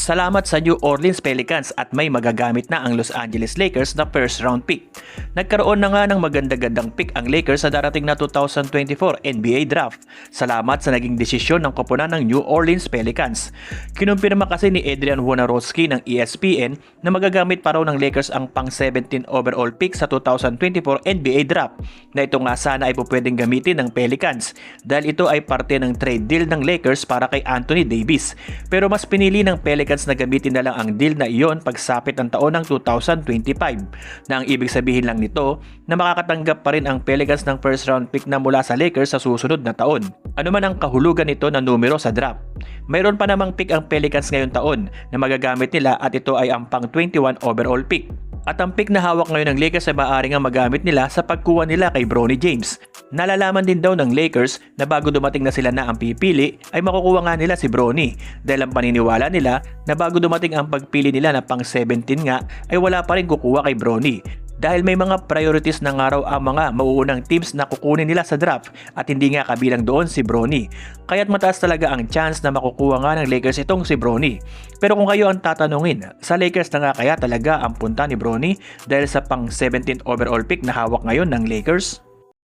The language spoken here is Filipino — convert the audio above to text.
Salamat sa New Orleans Pelicans at may magagamit na ang Los Angeles Lakers na first round pick. Nagkaroon na nga ng maganda-gandang pick ang Lakers sa darating na 2024 NBA Draft. Salamat sa naging desisyon ng koponan ng New Orleans Pelicans. Kinumpirma kasi ni Adrian Wojnarowski ng ESPN na magagamit pa raw ng Lakers ang pang 17 overall pick sa 2024 NBA Draft na ito nga sana ay pupwedeng gamitin ng Pelicans dahil ito ay parte ng trade deal ng Lakers para kay Anthony Davis. Pero mas pinili ng Pelicans na gamitin na lang ang deal na iyon pagsapit ng taon ng 2025 na ang ibig sabihin lang nito na makakatanggap pa rin ang Pelicans ng first round pick na mula sa Lakers sa susunod na taon. Ano man ang kahulugan nito na numero sa draft. Mayroon pa namang pick ang Pelicans ngayon taon na magagamit nila at ito ay ang pang 21 overall pick. At ang pick na hawak ngayon ng Lakers ay maaari nga magamit nila sa pagkuha nila kay Bronny James. Nalalaman din daw ng Lakers na bago dumating na sila na ang pipili ay makukuha nga nila si Bronny dahil ang paniniwala nila na bago dumating ang pagpili nila na pang 17 nga ay wala pa rin kukuha kay Bronny dahil may mga priorities na nga raw ang mga mauunang teams na kukunin nila sa draft at hindi nga kabilang doon si Bronny. Kaya't mataas talaga ang chance na makukuha nga ng Lakers itong si Bronny. Pero kung kayo ang tatanungin, sa Lakers na nga kaya talaga ang punta ni Bronny dahil sa pang 17th overall pick na hawak ngayon ng Lakers?